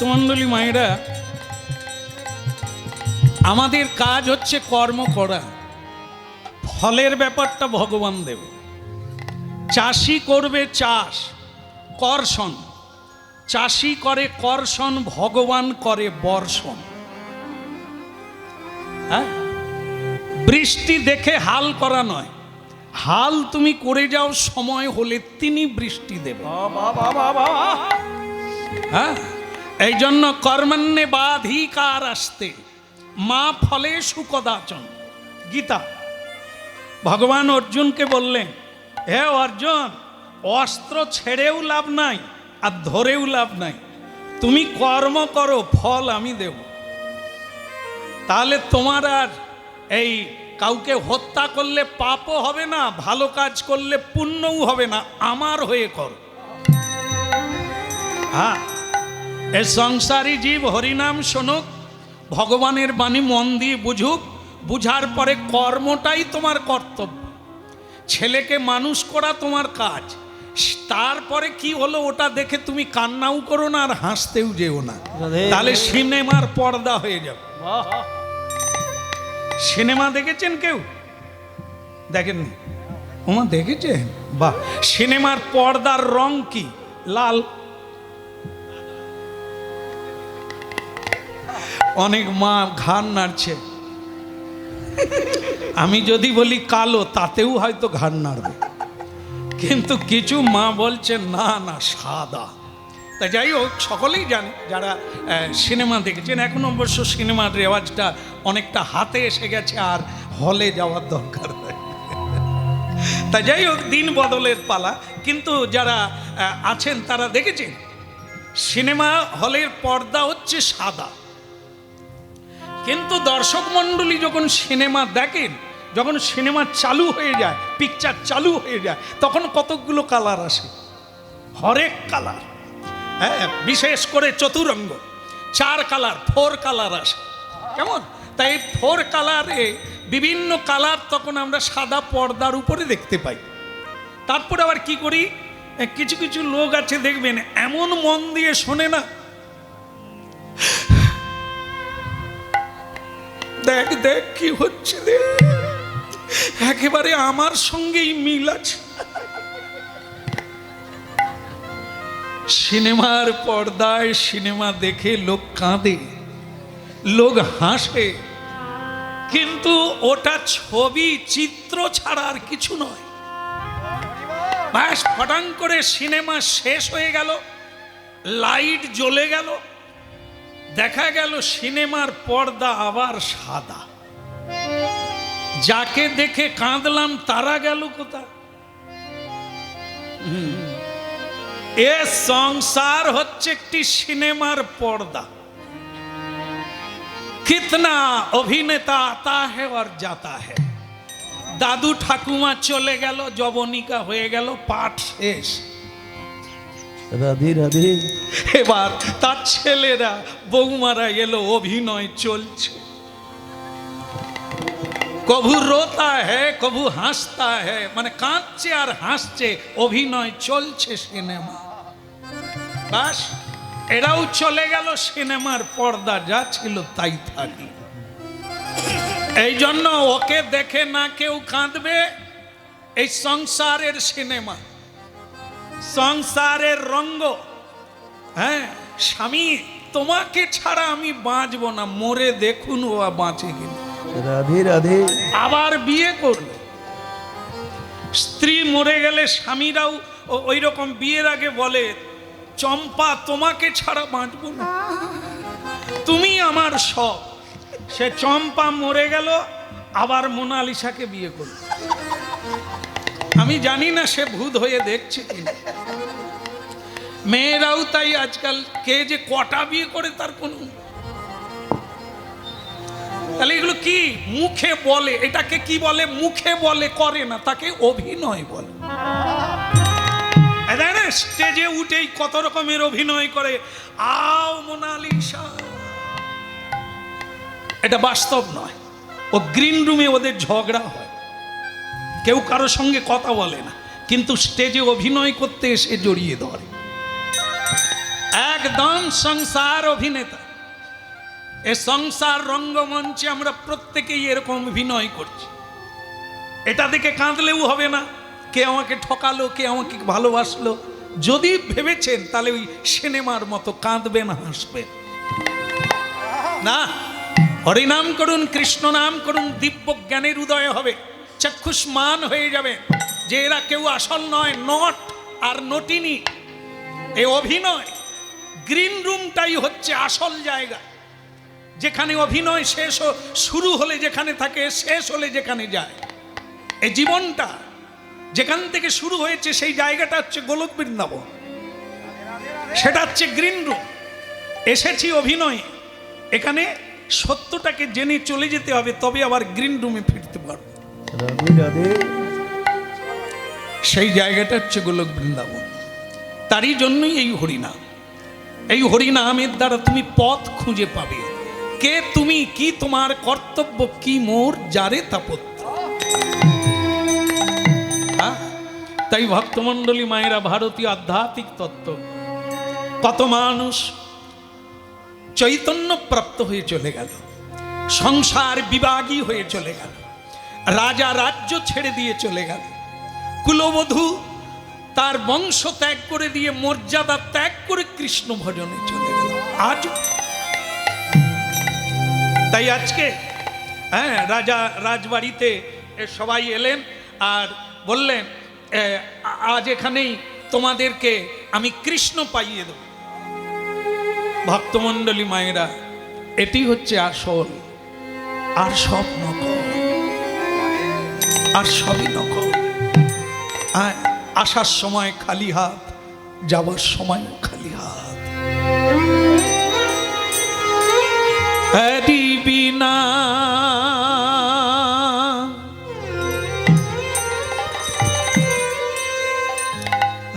ভক্তমণ্ডলী মায়েরা আমাদের কাজ হচ্ছে কর্ম করা। ফলের ব্যাপারটা ভগবান দেবে। চাষি করবে চাষ কর্ষণ। চাষি করে কর্ষণ ভগবান করে বর্ষণ। হ্যাঁ? বৃষ্টি দেখে হাল করা নয়। হাল তুমি করে যাও সময় হলে তিনি বৃষ্টি দেবে হ্যাঁ? এই জন্য কর্মান্যে বাধিকার আসতে মা ফলে সুকদাচন। গীতা, ভগবান অর্জুনকে বললেন, হে অর্জুন, অস্ত্র ছেড়েও লাভ নাই আর ধরেও লাভ নাই। তুমি কর্ম করো, ফল আমি দেব। তাহলে তোমার আর এই কাউকে হত্যা করলে পাপও হবে না, ভালো কাজ করলে পুণ্যও হবে না, আমার হয়ে কর। হ্যাঁ। এ সংসারী জীব হরিনাম শোনুক ভগবানের বাণী মন দিয়ে বুঝুক বুঝার পরে কর্মটাই তোমার কর্তব্য। ছেলেকে মানুষ করা তোমার কাজ। তারপরে কি হলো ওটা দেখে তুমি কান্নাও করো না আর হাসতেও যেও না। তাহলে সিনেমার পর্দা হয়ে যাবে। সিনেমা দেখেছেন কেউ? দেখেননি? ওমা দেখেছেন? বা সিনেমার পর্দার রং কি? লাল? অনেক মা ঘাড় নাড়ছে। আমি যদি বলি কালো, তাতেও হয়তো ঘাড় নাড়বে। কিন্তু কিছু মা বলছে, না না, সাদা। তা যাই হোক, সকলেই জানে, যারা সিনেমা দেখেছেন, এখন অবশ্য সিনেমার রেওয়াজটা অনেকটা হাতে এসে গেছে, আর হলে যাওয়ার দরকার তা যাই হোক, দিন বদলের পালা। কিন্তু যারা আছেন, তারা দেখেছেন, সিনেমা হলের পর্দা হচ্ছে সাদা। কিন্তু দর্শক মণ্ডলী যখন সিনেমা দেখেন যখন সিনেমা চালু হয়ে যায় পিকচার চালু হয়ে যায়, তখন কতকগুলো কালার আসে। হরেক কালার হ্যাঁ বিশেষ করে চতুরঙ্গ। চার কালার ফোর কালার আসে। কেমন? তাই ফোর কালারে বিভিন্ন কালার তখন আমরা সাদা পর্দার উপরে দেখতে পাই। তারপরে আবার কি করি? কিছু কিছু লোক আছে দেখবেন, এমন মন দিয়ে শোনে না। দেখ দেখ কি হচ্ছে একেবারে আমার সঙ্গেই মিল আছে। সিনেমার পর্দায় সিনেমা দেখে লোক কাঁদে, লোক হাসে, কিন্তু ওটা ছবি, চিত্র ছাড়া আর কিছু নয়। ব্যাস, ফটাং করে সিনেমা শেষ হয়ে গেল, লাইট জ্বলে গেল দেখা গেল সিনেমার পর্দা আবার সাদা। যাকে দেখে কাঁদলাম, তারা গেল কোথা। এ সংসার হচ্ছে একটি সিনেমার পর্দা। কিতনা অভিনেতা আতা হে আর যাতা হে। দাদু ঠাকুমা চলে গেল জবনিকা হয়ে গেল, পাঠ শেষ। রাধে রাধে। এবার তার ছেলেরা বৌমারা এলো, অভিনয় চলছে। কভু রোতা হ্যাঁ কভু হাসতা হ্যাঁ মানে কাঁদছে আর হাসছে, অভিনয় চলছে সিনেমা। বাস, এরাও চলে গেল সিনেমার পর্দা, যা ছিল তাই থাকি এই জন্য ওকে দেখে না কেউ কাঁদবে, এই সংসারের সিনেমা। সংসারের রঙ্গ। হ্যাঁ স্বামী তোমাকে ছাড়া আমি বাঁচবো না। মরে দেখুন ও বাঁচে কিনা। রাধে রাধে। আবার বিয়ে করবে। স্ত্রী মরে গেলে স্বামীরাও ওই রকম বিয়ের আগে বলে চম্পা তোমাকে ছাড়া বাঁচবো না। তুমি আমার সব। সে চম্পা মরে গেল আবার মোনালিসাকে বিয়ে করল। আমি জানি না সে ভূত হয়ে দেখছে কিনা মেয়েরাও তাই আজকাল, কে যে কটা বিয়ে করে তার কোনো তাহলে এগুলো কি? মুখে বলে, এটাকে কি বলে? মুখে বলে, করে না, তাকে অভিনয় বলে। স্টেজে উঠেই কত রকমের অভিনয় করে। আও মোনালিসা। এটা বাস্তব নয়। ও গ্রিন রুমে ওদের ঝগড়া হয়। কেউ কারও সঙ্গে কথা বলে না, কিন্তু স্টেজে অভিনয় করতে এসে জড়িয়ে ধরে। একদম সংসার অভিনেতা। এ সংসার রঙ্গমঞ্চে আমরা প্রত্যেকেই এরকম অভিনয় করছি। এটা দেখে কাঁদলেও হবে না, কে আমাকে ঠকালো, কে আমাকে ভালোবাসলো। যদি ভেবেছেন তাহলে ওই সিনেমার মতো কাঁদবেন, হাসবেন। না, হরিনাম করুন কৃষ্ণ নাম করুন দিব্য জ্ঞানের উদয় হবে। চক্ষুষ্মান হয়ে যাবে। যে এরা কেউ আসল নয়, নট আর নটিনি। এ অভিনয়, গ্রিন রুমটাই হচ্ছে আসল জায়গা। যেখানে অভিনয় শেষ শুরু হলে যেখানে থাকে, শেষ হলে যেখানে যায়। এই জীবনটা, যেখান থেকে শুরু হয়েছে সেই জায়গাটা হচ্ছে গোলক বৃন্দাবন। সেটা হচ্ছে গ্রিন রুম। এসেছি অভিনয়ে। এখানে সত্যটাকে জেনে চলে যেতে হবে, তবে আবার গ্রিন রুমে ফিরতে পারব। সেই জায়গাটা হচ্ছে গোলক বৃন্দাবন। তারই জন্যই এই হরিনাম। এই হরিনামের দ্বারা তুমি পথ খুঁজে পাবে। কে তুমি, কি তোমার কর্তব্য, কি মোর, যারে তাপত্য হ্যাঁ? তাই ভক্তমণ্ডলী মায়েরা, ভারতীয় আধ্যাত্মিক তত্ত্ব। কত মানুষ চৈতন্য প্রাপ্ত হয়ে চলে গেল। সংসার বিভাগী হয়ে চলে গেল। রাজা রাজ্য ছেড়ে দিয়ে চলে গেল। কুলবধূ তার বংশ ত্যাগ করে দিয়ে, মর্যাদা ত্যাগ করে কৃষ্ণ ভজনে চলে গেল। আজ তাই আজকে হ্যাঁ রাজা রাজবাড়িতে সবাই এলেন আর বললেন আজ এখানেই তোমাদেরকে আমি কৃষ্ণ পাইয়ে দেব। ভক্তমণ্ডলী মায়েরা, এটি হচ্ছে আসল, আর সব নকল আর সবই নকল। হ্যাঁ, আসার সময় খালি হাত যাবার সময় খালি হাত। হরি বিনা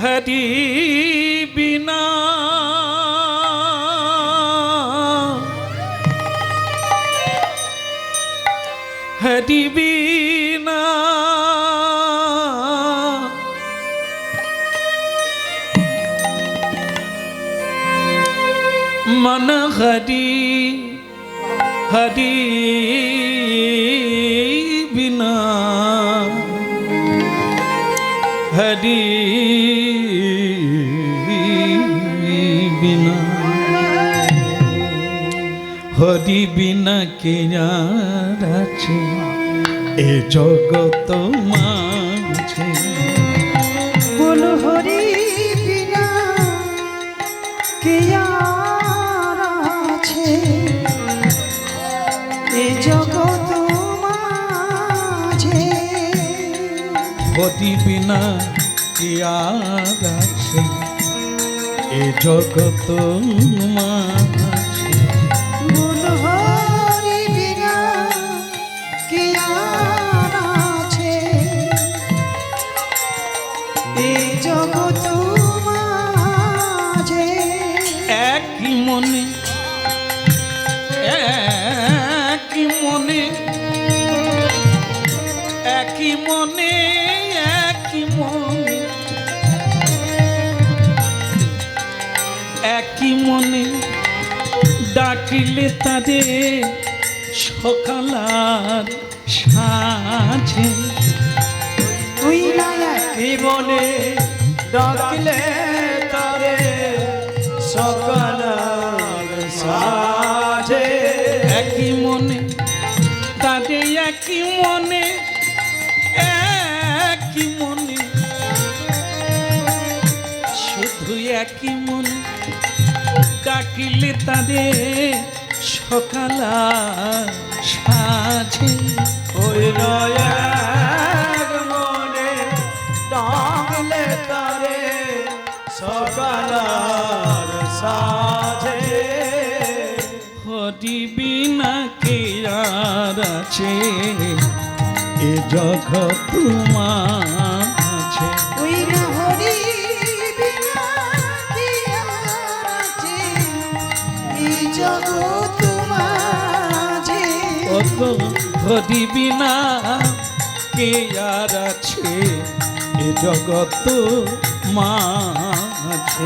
হরি हरि बिना हरि बिना হরি বিনা কে আর আছে এ জগত মাঝে হরি বিনা কি আছে এ জগত মাঝে ডাকিলে তাদের সকালার সাঁঝে তুই না কি বলে ডাকলে তারে সকাল সাজে? একই মনে তাদের একই মনে একই মনে। শুধু একই মনে ডাকিলে তাদের সকাল সাঝে ওই মনে ডাকলে তারে সাজে। বিনা কে আছে? এ জগৎ মাঝে হরি না কে আর আছে এ জগত মাঝে?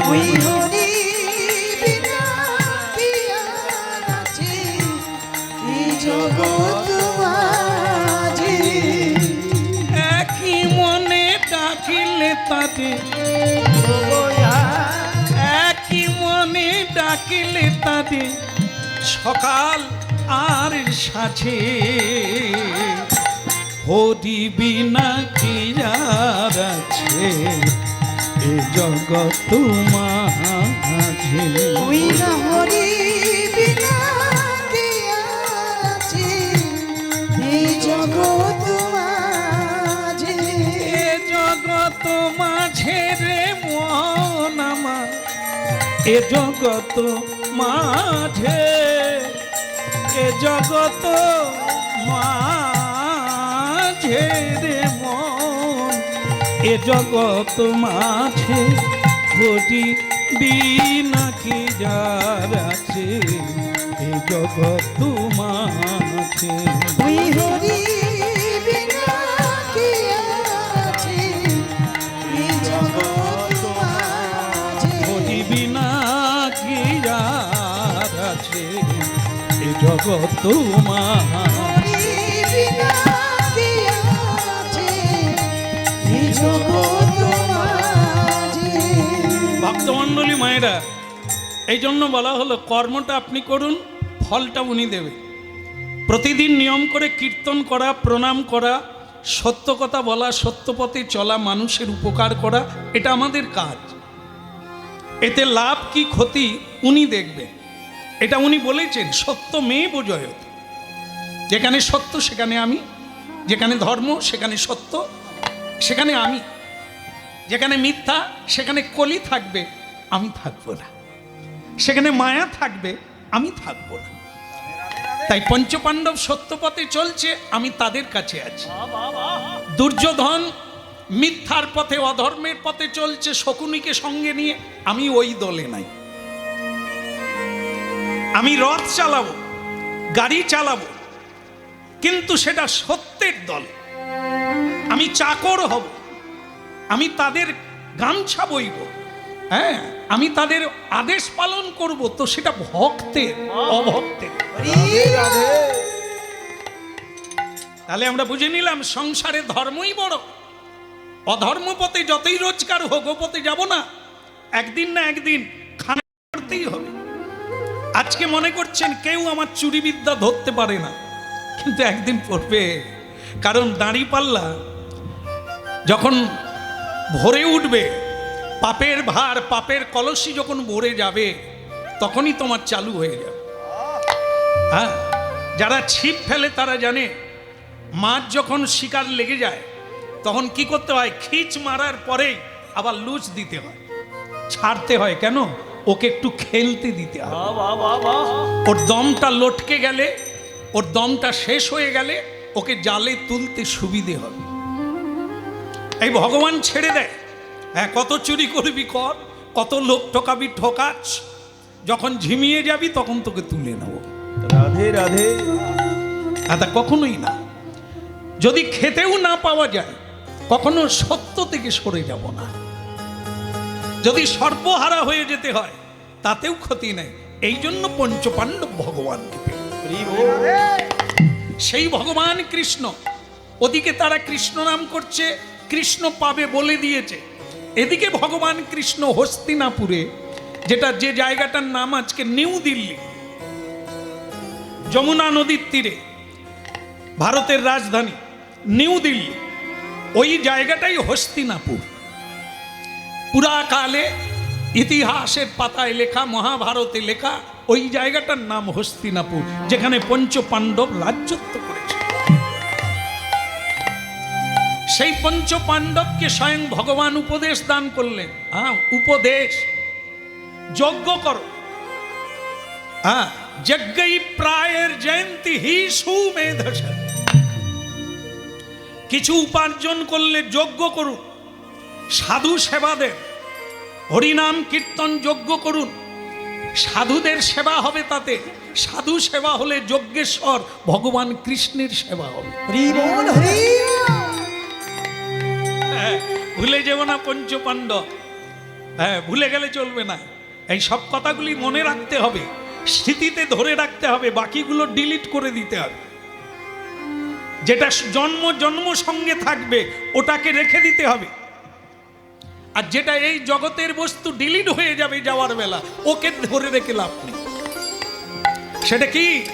বিনা কে আর আছে এ জগত মাঝে? একই মনে ডাকিলে তারে একই মনে ডাকিলে তারে সকাল আর সাথে। হরি বিনা কি আর আছে? এ জগৎ মাঝে ওই না হরি বিনা দিয়া আছে? এই জগৎ মাঝে। এ জগৎ মাঝে রে মন আমার। এ জগৎ মাঝে। এ জগত মাঝে রে মন। এ জগত মাঝে ঘটি বিনা কি যার আছে? এ জগত মাঝে জগৎ ভক্তমণ্ডলী মায়েরা, এই জন্য বলা হলো, কর্মটা আপনি করুন, ফলটা উনি দেবে। প্রতিদিন নিয়ম করে কীর্তন করা, প্রণাম করা, সত্য কথা বলা সত্য পথে চলা, মানুষের উপকার করা, এটা আমাদের কাজ। এতে লাভ কি ক্ষতি উনি দেখবেন। এটা উনি বলেছেন, সত্য মেয়ে বোঝয়ত। যেখানে সত্য, সেখানে আমি। যেখানে ধর্ম, সেখানে সত্য, সেখানে আমি। যেখানে মিথ্যা, সেখানে কলি থাকবে, আমি থাকব না। সেখানে মায়া থাকবে, আমি থাকব না। তাই পঞ্চপাণ্ডব সত্যপথে চলছে, আমি তাদের কাছে আছি। দুর্যোধন মিথ্যার পথে, অধর্মের পথে চলছে, শকুনিকে সঙ্গে নিয়ে, আমি ওই দলে নাই। আমি রথ চালাবো, গাড়ি চালাবো, কিন্তু সেটা সত্যের দল। আমি চাকর হব, আমি তাদের গামছা বইব হ্যাঁ? আমি তাদের আদেশ পালন করব, তো সেটা ভক্তের, অভক্তের। তাহলে আমরা বুঝে নিলাম, সংসারে ধর্মই বড়। অধর্ম পথে যতই রোজগার হোক ও পথে যাব না। একদিন না একদিন খানা করতেই হবে। আজকে মনে করছেন কেউ আমার চুরিবিদ্যা ধরতে পারে না। কিন্তু একদিন পড়বে, কারণ দাঁড়ি পাল্লা যখন ভরে উঠবে, পাপের ভার, পাপের কলসি যখন ভরে যাবে, তখনই তোমার চালু হয়ে যাবে। হ্যাঁ যারা ছিপ ফেলে তারা জানে, মাছ যখন শিকার লেগে যায়, তখন কি করতে হয়? খিচ মারার পরেই আবার লুচ দিতে হয়। ছাড়তে হয় কেন? ওকে একটু খেলতে দিতে হয় বাহ ওর দমটা লটকে গেলে ওর দমটা শেষ হয়ে গেলে ওকে জালে তুলতে সুবিধে হবে। এই ভগবান ছেড়ে দেয় হ্যাঁ কত চুরি করবি কর কত লোক ঠকাবি ঠকাচ যখন ঝিমিয়ে যাবি তখন তোকে তুলে নেব। রাধে রাধে। আর তা কখনোই না। যদি খেতেও না পাওয়া যায় কখনো সত্য থেকে সরে যাব না। যদি সর্বহারা হয়ে যেতে হয়, তাতেও ক্ষতি নেই। এই জন্য পঞ্চপাণ্ডব ভগবানকে। সেই ভগবান কৃষ্ণ, ওদিকে তারা কৃষ্ণ নাম করছে, কৃষ্ণ পাবে বলে দিয়েছে। এদিকে ভগবান কৃষ্ণ হস্তিনাপুরে, যেটা যে জায়গাটার নাম আজকে নিউ দিল্লি, যমুনা নদীর তীরে, ভারতের রাজধানী, নিউ দিল্লি, ওই জায়গাটাই হস্তিনাপুর। পুরাকালে ইতিহাসের পাতায় লেখা, মহাভারতে লেখা, ওই জায়গাটার নাম হস্তিনাপুর, যেখানে পঞ্চ পাণ্ডব রাজ্যত্ব করেছে। সেই পঞ্চ পাণ্ডবকে স্বয়ং ভগবান উপদেশ দান করলেন। হ্যাঁ উপদেশ। যজ্ঞ করো। হ্যাঁ যজ্ঞই প্রায়ের জয়ন্তী হি সুমেধস কিছু উপার্জন করলে যজ্ঞ করুন সাধু সেবা দেন হরিনাম কীর্তন যজ্ঞ করুন। সাধুদের সেবা হবে তাতে। সাধু সেবা হলে যজ্ঞেশ্বর ভগবান কৃষ্ণের সেবা হবে। হ্যাঁ, ভুলে যেও না পঞ্চপাণ্ডব হ্যাঁ ভুলে গেলে চলবে না। এই সব কথাগুলি মনে রাখতে হবে। স্মৃতিতে ধরে রাখতে হবে বাকিগুলো ডিলিট করে দিতে হবে। যেটা জন্ম জন্ম সঙ্গে থাকবে ওটাকে রেখে দিতে হবে। আর যেটা এই জগতের বস্তু ডিলিট হয়ে যাবে যাওয়ার বেলা, ওকে ধরে রেখে লাভ নেই। সেটা কি?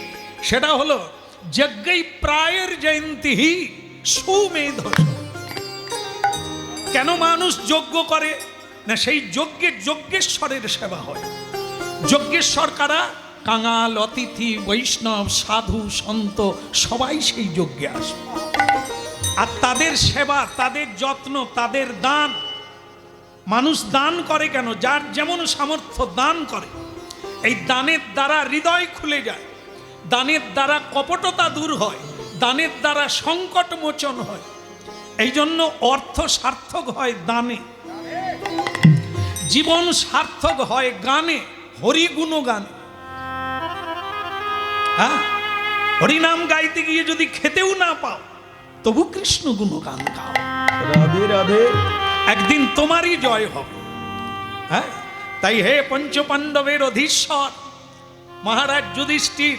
সেটা হলো, যজ্ঞই প্রায়ের জয়ন্তী সুমেধ। কেন মানুষ যজ্ঞ করে? না, সেই যজ্ঞের যজ্ঞেশ্বরের সেবা হয়। যজ্ঞেশ্বর কারা? কাঙাল, অতিথি, বৈষ্ণব, সাধু, সন্ত, সবাই সেই যজ্ঞে আসবে আর তাদের সেবা, তাদের যত্ন, তাদের দান মানুষ দান করে কেন? যার যেমন সামর্থ্য দান করে। এই দানের দ্বারা হৃদয় খুলে যায়। দানের দ্বারা কপটতা দূর হয়। দানের দ্বারা সংকট মোচন হয়। এই জন্য অর্থ সার্থক হয় দানে। জীবন সার্থক হয় গানে হরিগুণ গানে। হ্যাঁ? হরিনাম গাইতে গিয়ে যদি খেতেও না পাও, তবু কৃষ্ণ গুণগান গাও। রাধে রাধে। একদিন তোমারই জয় হবে হ্যাঁ? তাই হে পঞ্চপাণ্ডবের অধীশ্বর, মহারাজ যুধিষ্ঠির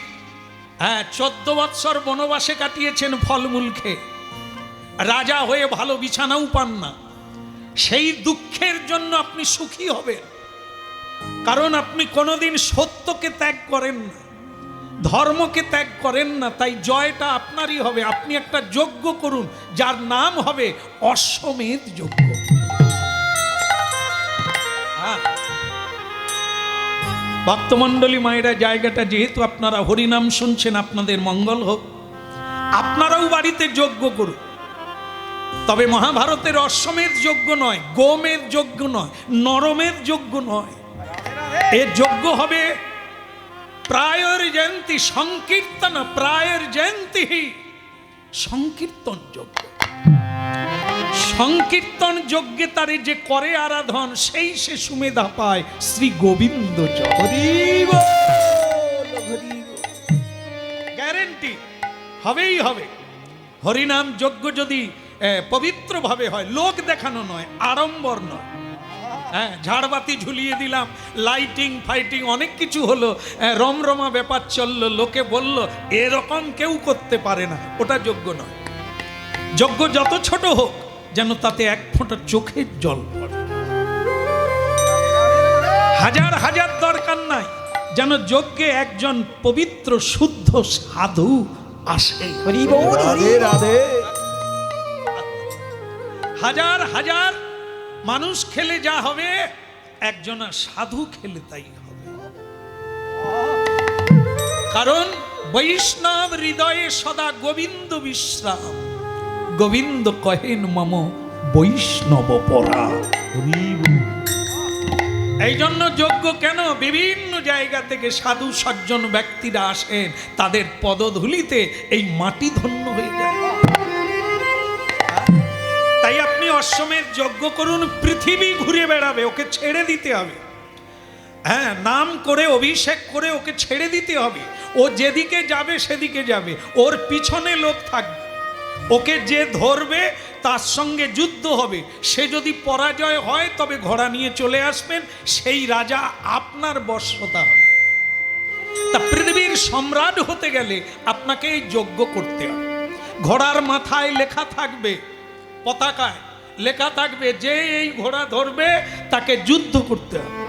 হ্যাঁ চোদ্দ বৎসর বনবাসে কাটিয়েছেন ফলমূল খেয়ে। রাজা হয়ে ভালো বিছানাও পান না। সেই দুঃখের জন্য আপনি সুখী হবেন। কারণ আপনি কোনোদিন সত্যকে ত্যাগ করেন না, ধর্মকে ত্যাগ করেন না, তাই জয়টা আপনারই হবে। আপনি একটা যজ্ঞ করুন, যার নাম হবে অশ্বমেধ যজ্ঞ। ভক্তমণ্ডলী মায়েরা, জায়গাটা যেহেতু আপনারা হরিনাম শুনছেন, আপনাদের মঙ্গল হোক। আপনারাও বাড়িতে যজ্ঞ করুন। তবে মহাভারতের অশ্বমেধ যজ্ঞ নয় গোমের যজ্ঞ নয় নরমের যোগ্য নয়। এর যজ্ঞ হবে প্রায়র জয়ন্তী সংকীর্তন, প্রায়র জয়ন্তী সংকীর্তন যজ্ঞ। সংকীর্তন যজ্ঞে তারে যে করে আরাধন, সেই সে সুমেধা পায়। শ্রী গোবিন্দ। গ্যারেন্টি হবেই হবে। হরিনাম যজ্ঞ যদি পবিত্রভাবে হয়, লোক দেখানো নয়, আড়ম্বর নয়। হ্যাঁ ঝাড়বাতি ঝুলিয়ে দিলাম লাইটিং ফাইটিং অনেক কিছু হলো। রমরমা ব্যাপার চলল, লোকে বলল, এরকম কেউ করতে পারে না, ওটা যোগ্য নয়। যজ্ঞ যত ছোট হোক যেন তাতে এক ফোঁটা চোখের জল পড়ে। হাজার হাজার দরকার নাই যেন যজ্ঞে একজন পবিত্র শুদ্ধ সাধু আসে। হাজার হাজার মানুষ খেলে যা হবে একজনা সাধু খেলে তাই হবে। কারণ বৈষ্ণব হৃদয়ে সদা গোবিন্দ বিশ্রাম। গোবিন্দ কহেন মম বৈষ্ণব পরা। এই জন্য যোগ্য কেন? বিভিন্ন জায়গা থেকে সাধু সজ্জন ব্যক্তিরা আসেন, তাদের পদধূলিতে এই মাটি ধন্য হয়ে যায়। তাই আপনি অশ্বমের যজ্ঞ করুন, পৃথিবী ঘুরে বেড়াবে, ওকে ছেড়ে দিতে হবে। হ্যাঁ নাম করে, অভিষেক করে ওকে ছেড়ে দিতে হবে। ও যেদিকে যাবে, সেদিকে যাবে। ওর পিছনে লোক থাকবে। ওকে যে ধরবে, তার সঙ্গে যুদ্ধ হবে। সে যদি পরাজয় হয়, তবে ঘোড়া নিয়ে চলে আসবেন। সেই রাজা আপনার বর্ষতা হবে। তা পৃথিবীর সম্রাট হতে গেলে আপনাকে এই যজ্ঞ করতে হবে। ঘোড়ার মাথায় লেখা থাকবে, পতাকায় লেখা থাকবে, যে এই ঘোড়া ধরবে, তাকে যুদ্ধ করতে হবে।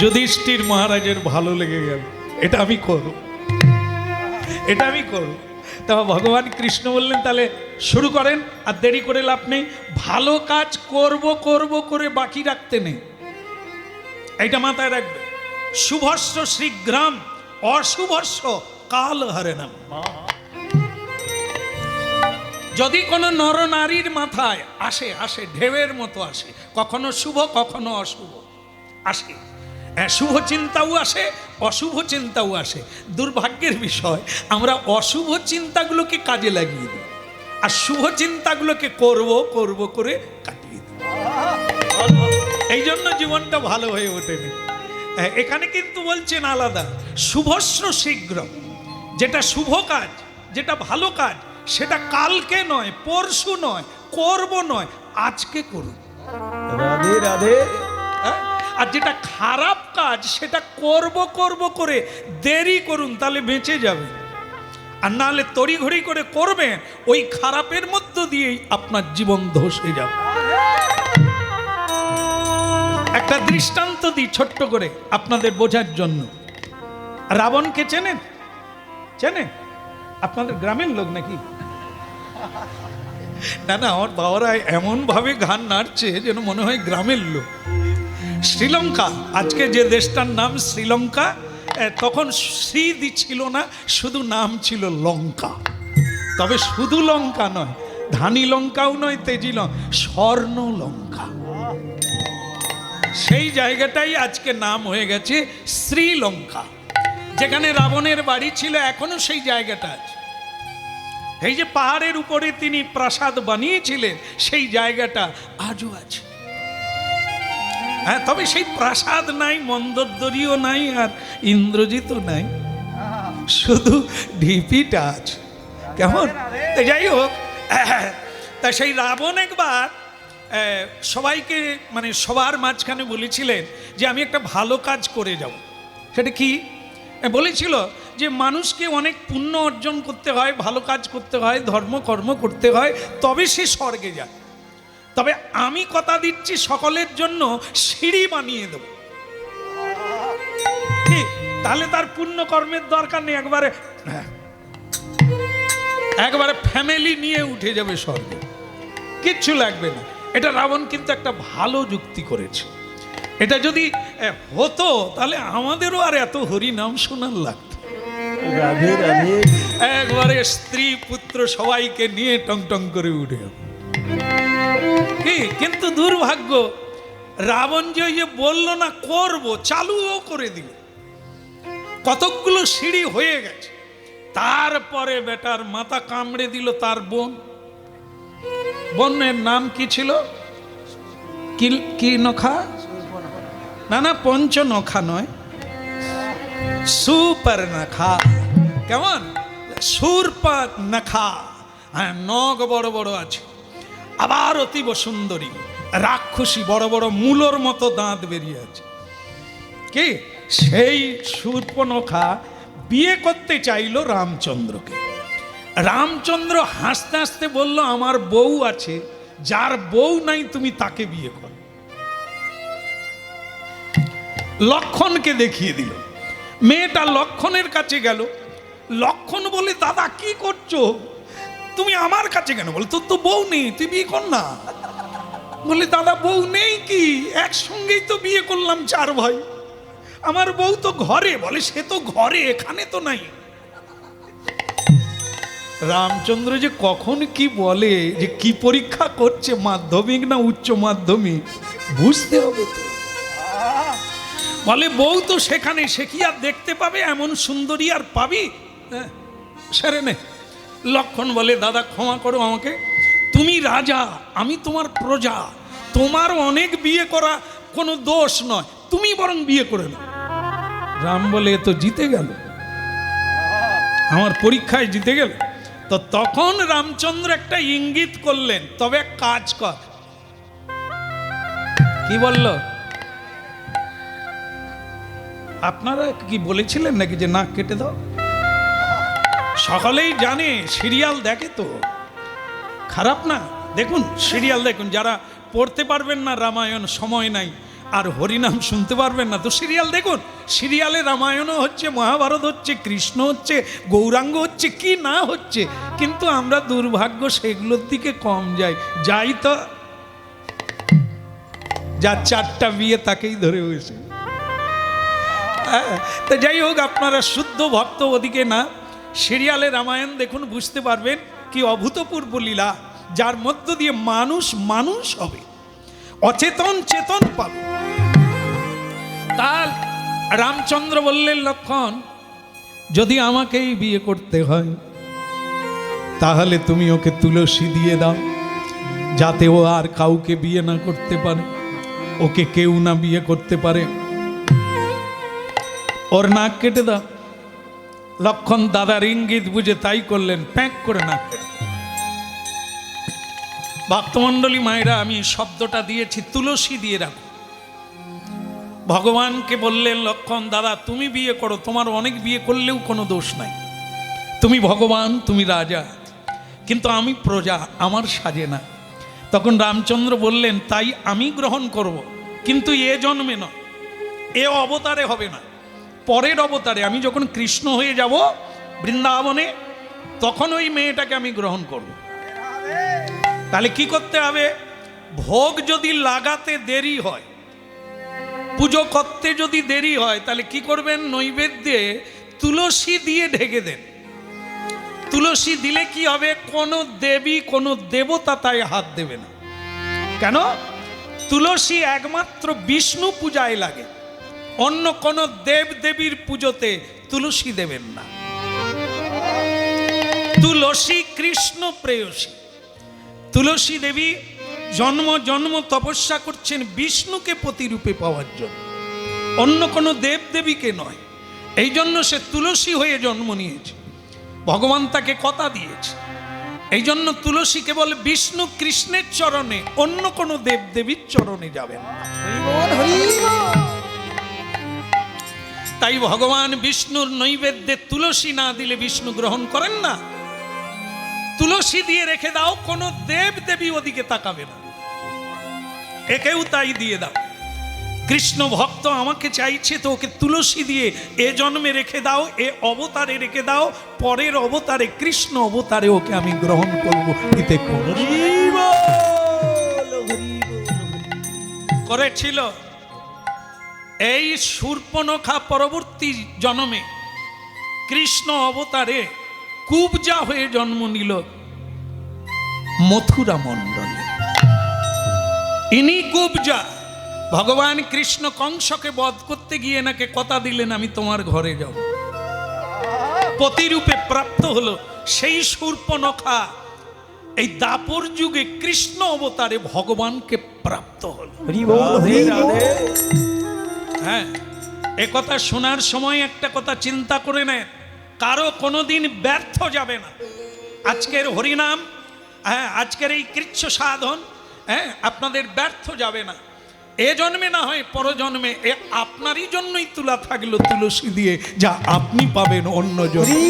যুধিষ্ঠির মহারাজের ভালো লেগে গেল। এটা আমি করব। এটা আমি করব। তা ভগবান কৃষ্ণ বললেন, তাহলে শুরু করেন, আর দেরি করে লাভ নেই। ভালো কাজ করব করব করে বাকি রাখতে নেই। এইটা মাথায় রাখবে। শুভস্য শ্রীগ্রাম অশুভস্য কাল হরে নাম যদি কোনো নরনারীর মাথায় আসে আসে, ঢেউয়ের মতো আসে, কখনো শুভ, কখনো অশুভ, আসে। শুভ চিন্তাও আসে অশুভ চিন্তাও আসে। দুর্ভাগ্যের বিষয় আমরা অশুভ চিন্তাগুলোকে কাজে লাগিয়ে দিই। আর শুভ চিন্তাগুলোকে করব করব করে কাটিয়ে দিই। এই জন্য জীবনটা ভালো হয়ে ওঠেনি। এখানে কিন্তু বলছেন আলাদা শুভস্র শীঘ্র। যেটা শুভ কাজ যেটা ভালো কাজ সেটা কালকে নয় পরশু নয় করব নয় আজকে করুন। রাধে রাধে। হ্যাঁ? আর যেটা খারাপ কাজ সেটা করব করব করে দেরি করুন, তাহলে বেঁচে যাবে। আর নাহলে তড়িঘড়ি করে করবেন, ওই খারাপের মধ্য দিয়েই আপনার জীবন ধসে যাবে। একটা দৃষ্টান্ত দিই ছোট্ট করে আপনাদের বোঝার জন্য। রাবণকে চেনেন? চেনেন? আপনাদের গ্রামের লোক নাকি? না না, আমার বাবারা এমন ভাবে গান নাড়ছে যেন মনে হয় গ্রামের লোক। শ্রীলঙ্কা। আজকে যে দেশটার নাম শ্রীলঙ্কা তখন শ্রী ছিল না, শুধু নাম ছিল লঙ্কা। তবে শুধু লঙ্কা নয়, ধানি লঙ্কাও নয়, তেজি লঙ্কা স্বর্ণ লঙ্কা। সেই জায়গাটাই আজকে নাম হয়ে গেছে শ্রীলঙ্কা। যেখানে রাবণের বাড়ি ছিল, এখনও সেই জায়গাটা আছে। এই যে পাহাড়ের উপরে তিনি প্রাসাদ বানিয়েছিলেন, সেই জায়গাটা আজও আছে। হ্যাঁ তবে সেই প্রাসাদ নাই মন্দরদরিও নাই, আর ইন্দ্রজিতও নাই। শুধু ঢিপিটা আছে কেমন? যাই হোক, তা সেই রাবণ একবার সবাইকে মানে সবার মাঝখানে বলেছিলেন যে আমি একটা ভালো কাজ করে যাব। সেটা কি? বলেছিল যে মানুষকে অনেক পুণ্য অর্জন করতে হয়, ভালো কাজ করতে হয়, ধর্ম কর্ম করতে হয়, তবে সে স্বর্গে যায়। তবে আমি কথা দিচ্ছি সকলের জন্য সিঁড়ি বানিয়ে দেব। ঠিক তাহলে তার পুণ্য কর্মের দরকার নেই একবারে হ্যাঁ, একবারে ফ্যামিলি নিয়ে উঠে যাবে স্বর্গে। কিচ্ছু লাগবে না। এটা রাবণ কিন্তু একটা ভালো যুক্তি করেছে। এটা যদি হতো তাহলে আমাদেরও আর এত হরি নাম শোনার লাগতো। একবারে স্ত্রী পুত্র সবাইকে নিয়ে টং টং করে উঠে যাবে। কি? কিন্তু দুর্ভাগ্য, রাবণ যে ওই যে বলল না করব, চালুও করে দিল। কতকগুলো সিঁড়ি হয়ে গেছে। তারপরে বেটার মাথা কামড়ে দিল তার বোন। বোনের নাম কি ছিল? কি নখা? না না, পঞ্চ নখা নয়। সুপার নখা। কেমন? সুরপাত নখা। হ্যাঁ নখ বড় বড় আছে। আবার অতীব সুন্দরী। রাক্ষসী বড় বড় মূলর মতো দাঁত বেরিয়ে আছে। কি? সেই সূর্পনখা বিয়ে করতে চাইলো রামচন্দ্রকে। রামচন্দ্র হাসতে হাসতে বলল, আমার বউ আছে, যার বউ নাই তুমি তাকে বিয়ে করো। লক্ষণকে দেখিয়ে দিল। মেয়েটা লক্ষণের কাছে গেল। লক্ষণ বলে, দাদা, কি করছ? তুমি আমার কাছে কেন বলে? তোর তো বউ নেই তুই বিয়ে কর না। বলে দাদা বউ নেই কি? একসঙ্গেই তো বিয়ে করলাম চার ভাই। আমার বউ তো ঘরে বলে সে তো ঘরে এখানে তো নাই। রামচন্দ্র যে কখন কি বলে যে কি পরীক্ষা করছে মাধ্যমিক না উচ্চ মাধ্যমিক বুঝতে হবে বলে বউ তো সেখানে সে কি আর দেখতে পাবে? এমন সুন্দরী আর পাবি? হ্যাঁ, সেরে নে। লক্ষণ বলে, দাদা, ক্ষমা করো আমাকে। তুমি রাজা, আমি তোমার প্রজা। তোমার অনেক বিয়ে করা কোনো দোষ নয়। তুমি বরং বিয়ে করে নাও। রাম বলে তো জিতে গেল। আমার পরীক্ষায় জিতে গেল। তো তখন রামচন্দ্র একটা ইঙ্গিত করলেন, তবে কাজ কর। কি বলল? আপনারা কি বলেছিলেন নাকি যে নাক কেটে দাও? সকলেই জানে সিরিয়াল দেখে তো। খারাপ না? দেখুন সিরিয়াল দেখুন যারা পড়তে পারবেন না রামায়ণ সময় নাই আর হরিনাম শুনতে পারবেন না তো সিরিয়াল দেখুন। সিরিয়ালে রামায়ণও হচ্ছে মহাভারত হচ্ছে কৃষ্ণ হচ্ছে গৌরাঙ্গ হচ্ছে কি না হচ্ছে। কিন্তু আমরা দুর্ভাগ্য সেগুলোর দিকে কম যাই। যাই তো। যার চারটা বিয়ে তাকেই ধরে হয়েছে হ্যাঁ, তা যাই হোক আপনারা শুদ্ধ ভক্ত ওদিকে না। সিরিয়ালে রামায়ণ দেখুন, বুঝতে পারবেন কি অভূতপূর্ব লীলা, যার মধ্য দিয়ে মানুষ মানুষ হবে। অচেতন চেতন পাবে। তার রামচন্দ্র বললেন, লক্ষণ, যদি আমাকেই বিয়ে করতে হয়, তাহলে তুমি ওকে তুলসী দিয়ে দাও, যাতে ও আর কাউকে বিয়ে না করতে পারে, ওকে কেউ না বিয়ে করতে পারে। ওর নাক কেটে দাও। লক্ষণ দাদার ইঙ্গিত বুঝে তাই করলেন, প্যাক করে কেটে ভক্তমণ্ডলী মায়েরা, আমি শব্দটা দিয়েছি, তুলসী দিয়ে রাখো। ভগবানকে বললেন, লক্ষণ দাদা, তুমি বিয়ে করো, তোমার অনেক বিয়ে করলেও কোনো দোষ নাই। তুমি ভগবান, তুমি রাজা, কিন্তু আমি প্রজা, আমার সাজে না। তখন রামচন্দ্র বললেন, তাই আমি গ্রহণ করব, কিন্তু এ জন্মে নয়, এ অবতারে হবে না। পরের অবতারে আমি যখন কৃষ্ণ হয়ে যাব বৃন্দাবনে, তখন ওই মেয়েটাকে আমি গ্রহণ করব। তাহলে কি করতে হবে? ভোগ যদি লাগাতে দেরি হয়, পুজো করতে যদি দেরি হয়, তাহলে কি করবেন? নৈবেদ্যে তুলসী দিয়ে ঢেকে দেন। তুলসী দিলে কি হবে? কোনো দেবী, কোনো দেবতা তাই হাত দেবে না। কেন? তুলসী একমাত্র বিষ্ণু পূজায় লাগে। অন্য কোনো দেব দেবীর পুজোতে তুলসী দেবেন না। তুলসী কৃষ্ণ প্রেয়সী। তুলসী দেবী জন্ম জন্ম তপস্যা করছেন বিষ্ণুকে প্রতিরূপে পাওয়ার জন্য। অন্য কোনো দেব দেবীকে নয়। এই জন্য সে তুলসী হয়ে জন্ম নিয়েছে। ভগবান তাকে কথা দিয়েছে। এই জন্য তুলসী কেবল বিষ্ণু কৃষ্ণের চরণে, অন্য কোনো দেব দেবীর চরণে যাবেন বল। তাই ভগবান বিষ্ণুর নৈবেদ্যে তুলসী না দিলে বিষ্ণু গ্রহণ করেন না। তুলসী দিয়ে রেখে দাও কোনো দেব দেবী ওদিকে তাকাবে না। একেও তাই দিয়ে দাও। কৃষ্ণ ভক্ত আমাকে চাইছে তো ওকে তুলসী দিয়ে এ জন্মে রেখে দাও এ অবতারে রেখে দাও পরের অবতারে কৃষ্ণ অবতারে ওকে আমি গ্রহণ করব। এতে করেছিল। এই সূর্পনখা পরবর্তী জন্মে কৃষ্ণ অবতারে কুবজা হয়ে জন্ম নিল মথুরা মণ্ডলে। ইনি কুবজা। ভগবান কৃষ্ণ কংসকে বধ করতে গিয়ে নাকে কথা দিলেন, আমি তোমার ঘরে যাব। প্রতিরূপে প্রাপ্ত হলো সেই সূর্পনখা। এই দাপর যুগে কৃষ্ণ অবতারে ভগবানকে প্রাপ্ত হল। হ্যাঁ এ কথা শোনার সময় একটা কথা চিন্তা করে নেন কারও কোনোদিন ব্যর্থ যাবে না। আজকের হরিনাম হ্যাঁ আজকের এই কৃচ্ছ সাধন হ্যাঁ আপনাদের ব্যর্থ যাবে না। এ জন্মে না হয়, পরজন্মে, এ আপনারই জন্যই তুলা থাকল তুলসী দিয়ে, যা আপনি পাবেন অন্য জন্মে।